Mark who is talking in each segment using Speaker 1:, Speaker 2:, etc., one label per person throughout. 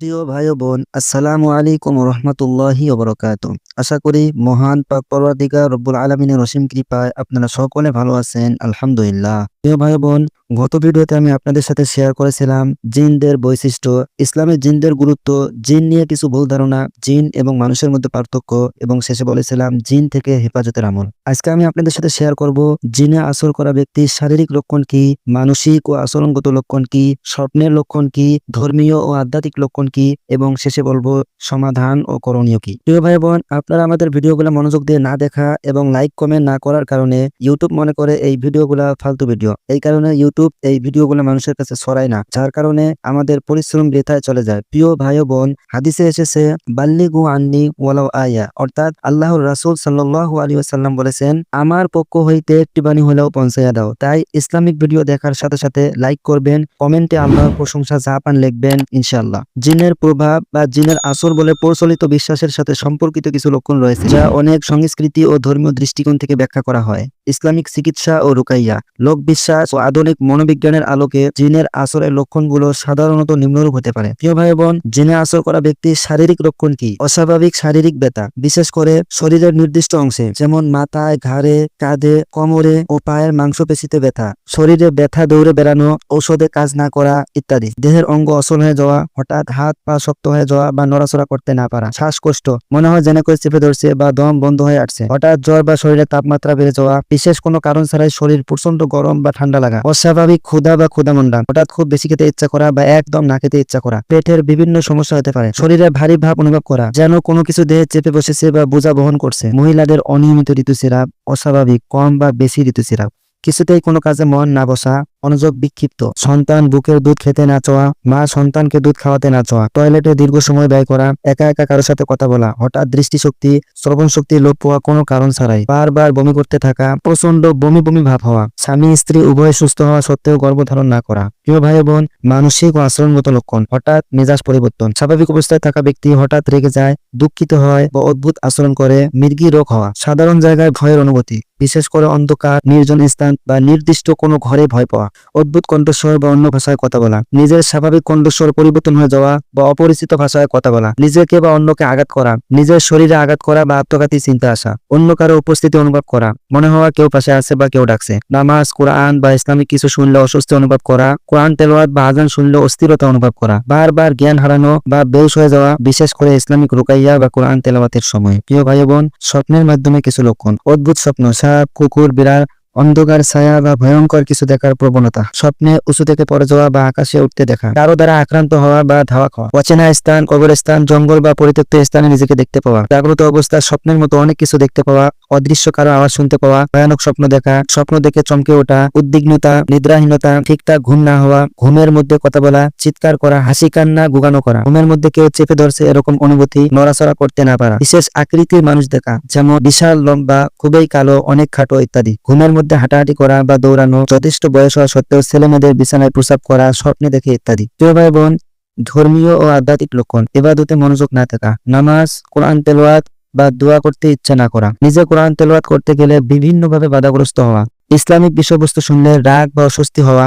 Speaker 1: প্রিয় ভাই বোন, আসসালামু আলাইকুম রহমতুল্লাহি ওবরকাত আশা করি মহান পাক পরওয়ারদিগার রব্বুল আলমিনের রসিম কৃপায় আপনারা সকলে ভালো আছেন, আলহামদুলিল্লাহ। প্রিয় ভাই বোন গত ভিডিওতে আমি আপনাদের সাথে শেয়ার করেছিলাম জিনদের বৈশিষ্ট্য ইসলামের জিনদের গুরুত্ব, জিন নিয়ে কিছু ভুল ধারণা, জিন এবং মানুষের মধ্যে পার্থক্য এবং শেষে বলেছিলাম জিন থেকে হেফাজতের আমল। আজকে আমি আপনাদের সাথে শেয়ার করব জিনে আসর করা ব্যক্তির শারীরিক লক্ষণ কি, মানসিক ও আচরণগত লক্ষণ কি, স্বপ্নের লক্ষণ কি, ধর্মীয় ও আধ্যাত্মিক লক্ষণ কি এবং শেষে বলব সমাধান ও করণীয় কি। প্রিয় ভাই বোন আপনারা আমাদের ভিডিওগুলো মনোযোগ দিয়ে না দেখা এবং লাইক কমেন্ট না করার কারণে ইউটিউব মনে করে এই ভিডিওগুলো ফালতু ভিডিও। এই কারণে ইউটিউব এই ভিডিওগুলো মানুষের কাছে ছড়ায় না। যার কারণে আমাদের পরিশ্রম বৃথায় চলে যায়। প্রিয় ভাই বোন, হাদিসে এসেছে, বাল্লিগু আন্নি ওয়ালাও আয়া। অর্থাৎ আল্লাহর রাসূল সাল্লাল্লাহু আলাইহি ওয়াসাল্লাম বলেছেন, আমার পক্ষ হইতে একটি বাণী হলেও পৌঁছাইয়া দাও। তাই ইসলামিক ভিডিও দেখার সাথে সাথে লাইক করবেন, কমেন্টে আল্লাহর প্রশংসা যা পান লিখবেন ইনশাল্লাহ জিনের প্রভাব বা জিনের আসর বলে প্রচলিত বিশ্বাসের সাথে সম্পর্কিত কিছু লক্ষণ রয়েছে, যা অনেক সংস্কৃতি ও ধর্মীয় দৃষ্টিকোণ থেকে ব্যাখ্যা করা হয়। ইসলামিক চিকিৎসা ও রুকাইয়া। লোক বিশ্বাস ও আধুনিক মনোবিজ্ঞানের আলোকে জিনের আসরের লক্ষণগুলো সাধারণত নিম্নরূপ হতে পারে। প্রিয় ভাই বোন, জিনে আসর করা ব্যক্তির শারীরিক লক্ষণ কি? অস্বাভাবিক শারীরিক ব্যথা, বিশেষ করে শরীরের নির্দিষ্ট অংশে, যেমন মাথায়, ঘাড়ে, কাঁধে, কোমরে ও পায়ের মাংসপেশিতে ব্যথা, শরীরে ব্যথা দৌড়ে বেড়ানো, ঔষধে কাজ না করা ইত্যাদি। দেহের অঙ্গ অসল হয়ে যাওয়া, হঠাৎ হাত পা শক্ত হয়ে যাওয়া বা নড়াচড়া করতে না পারা, শ্বাসকষ্ট, মনে হয় যেন করে চেপে ধরছে বা দম বন্ধ হয়ে আসছে। হঠাৎ জ্বর বা শরীরের তাপমাত্রা বেড়ে যাওয়া বিশেষ কোনো কারণ ছাড়াই শরীর প্রচণ্ড গরম বা ঠান্ডা লাগা। অস্বাভাবিক ক্ষুধা বা ক্ষুধামন্দা হঠাৎ খুব বেশি খেতে ইচ্ছা করা বা একদম না খেতে ইচ্ছা করা। পেটের বিভিন্ন সমস্যা হতে পারে। শরীরে ভারী ভাব অনুভব করা। যেন কোনো কিছু দেহে চেপে বসেছে বা বোঝা বহন করছে। মহিলাদের অনিয়মিত ঋতুস্রাব, অস্বাভাবিক কম বা বেশি ঋতুস্রাব। কিছুতেই কোনো কাজে মন না বসা মনোযোগ বিক্ষিপ্ত। সন্তান বুকের দুধ খেতে না চাওয়া, মা সন্তানকে দুধ খাওয়াতে না চাওয়া, টয়লেটে দীর্ঘ সময় ব্যয় করা, একা একা কারোর সাথে কথা বলা, হঠাৎ দৃষ্টিশক্তি, শ্রবণ শক্তি লোপ পাওয়া কোনো কারণ ছাড়াই বারবার বমি করতে থাকা প্রচণ্ড বমি বমি ভাব হওয়া, স্বামী, স্ত্রী উভয় সুস্থ হওয়া সত্ত্বেও গর্ভধারণ না করা, প্রিয় ভাই বোন, মানসিক ও আচরণগত লক্ষণ, হঠাৎ মেজাজ পরিবর্তন, স্বাভাবিক অবস্থায় থাকা ব্যক্তি হঠাৎ রেগে যায়, দুঃখিত হয় বা অদ্ভুত আচরণ করে মৃগী রোগ হওয়া, সাধারণ জায়গায় ভয়ের অনুভূতি, বিশেষ করে অন্ধকার, নির্জন স্থান বা নির্দিষ্ট কোনো ঘরে ভয় পাওয়া। অদ্ভুত কণ্ঠস্বর বা অন্য ভাষায় কথা বলা। নিজের স্বাভাবিক কণ্ঠস্বর পরিবর্তন হয়ে যাওয়া বা অপরিচিত ভাষায় কথা বলা। নিজেকে বা অন্যকে আঘাত করা। নিজের শরীরে আঘাত করা বা আত্মঘাতী চিন্তা আসা। অন্য কারও উপস্থিতি অনুভব করা। মনে হওয়া কেউ পাশে আছে বা কেউ ডাকছে। নামাজ, কোরআন বা ইসলামিক কিছু শুনলে অস্বস্তি অনুভব করা। কোরআন তেলাওয়াত বা আজান শুনলে অস্থিরতা অনুভব করা। বারবার জ্ঞান হারানো বা বেউস হয়ে যাওয়া, বিশেষ করে ইসলামিক রুকাইয়া বা কোরআন তেলাওয়াতের সময়। প্রিয় ভাই বোন, স্বপ্নের মাধ্যমে কিছু লক্ষণ। অদ্ভুত স্বপ্ন, সাপ, কুকুর, বিড়াল অন্ধকার ছায়া বা ভয়ঙ্কর কিছু দেখার প্রবণতা, স্বপ্নে উঁচু থেকে পড়ে যাওয়া বা আকাশে উঠতে দেখা, কারও দ্বারা আক্রান্ত হওয়া বা ধাওয়া খাওয়া, অচেনা স্থান, কবরস্থান, জঙ্গল বা পরিত্যক্ত স্থানে নিজেকে দেখতে পাওয়া, জাগ্রত অবস্থা, স্বপ্নের মতো অনেক কিছু দেখতে পাওয়া, অদৃশ্য কারও আওয়াজ শুনতে পাওয়া, ভয়ানক স্বপ্ন দেখা, স্বপ্ন দেখে চমকে ওঠা, উদ্বিগ্নতা, নিদ্রাহীনতা ঠিকঠাক ঘুম না হওয়া, ঘুমের মধ্যে কথা বলা, চিৎকার করা, হাসি কান্না, গুগানো করা, ঘুমের মধ্যে কেউ চেপে ধরছে এরকম অনুভূতি, নড়াচড়া করতে না পারা, বিশেষ আকৃতির মানুষ দেখা, যেমন বিশাল, লম্বা, খুবই কালো, অনেক খাটো ইত্যাদি, ঘুমের মধ্যে হাঁটাহাঁটি করা বা দৌড়ানো, যথেষ্ট বয়স হওয়া সত্ত্বেও ছেলে মেয়েদের বিছানায় প্রসাব করা, স্বপ্নে দেখে ইত্যাদি। প্রিয় ভাই বোন ধর্মীয় ও আধ্যাত্মিক লক্ষণ, এবাদতে মনোযোগ না থাকা, নামাজ, কোরআন তেলোয়াত বা দোয়া করতে ইচ্ছা না করা, নিজে কোরআন তেলোয়াত করতে গেলে বিভিন্নভাবে বাধাগ্রস্ত হওয়া, ইসলামিক বিষয়বস্তু শুনলে রাগ বা অস্বস্তি হওয়া,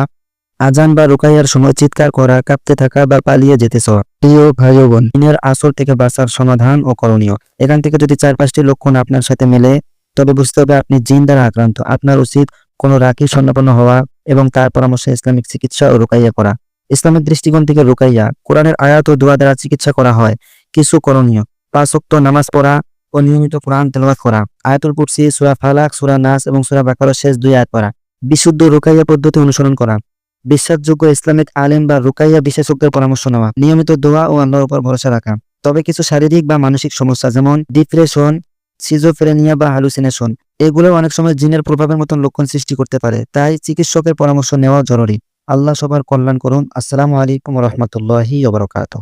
Speaker 1: আজান বা রুকাইয়ার সময় চিৎকার করা, কাঁপতে থাকা বা পালিয়ে যেতে চাওয়া। প্রিয় ভাই বোন দিনের আসর থেকে বাঁচার সমাধান ও করণীয় এখান থেকে যদি চার পাঁচটি লক্ষণ আপনার সাথে মেলে তবে বুঝতে হবে আপনি জিন দ্বারা আক্রান্ত। আপনার উচিত কোনো রাখি স্বর্ণপন্ন হওয়া এবং তার পরামর্শে ইসলামিক চিকিৎসা ও রুকাইয়া করা। ইসলামিক দৃষ্টিকোণ থেকে রুকাইয়া, কোরআনের আয়াত ও দোয়া দ্বারা চিকিৎসা করা হয়। কিছু করণীয়। পাঁচ ওয়াক্ত নামাজ পড়া ও নিয়মিত কোরআন তেলাওয়াত করা। আয়াতুল কুরসি, সূরা ফালাক, সূরা নাস এবং সূরা বাকারার শেষ দুই আয়াত পড়া। বিশুদ্ধ রুকাইয়া পদ্ধতি অনুসরণ করা। বিশ্বাসযোগ্য ইসলামিক আলেম বা রুকাইয়া বিশেষজ্ঞের পরামর্শ নেওয়া। নিয়মিত দোয়া ও আল্লাহর উপর ভরসা রাখা। তবে কিছু শারীরিক বা মানসিক সমস্যা যেমন ডিপ্রেশন সিজোফ্রেনিয়া বা হ্যালুসিনেশন এগুলো অনেক সময় জিনের প্রভাবের মতন লক্ষণ সৃষ্টি করতে পারে। তাই চিকিৎসকের পরামর্শ নেওয়া জরুরি। আল্লাহ সবার কল্যাণ করুন। আসসালামু আলাইকুম রহমতুল্লাহি ওবরাকাতুহ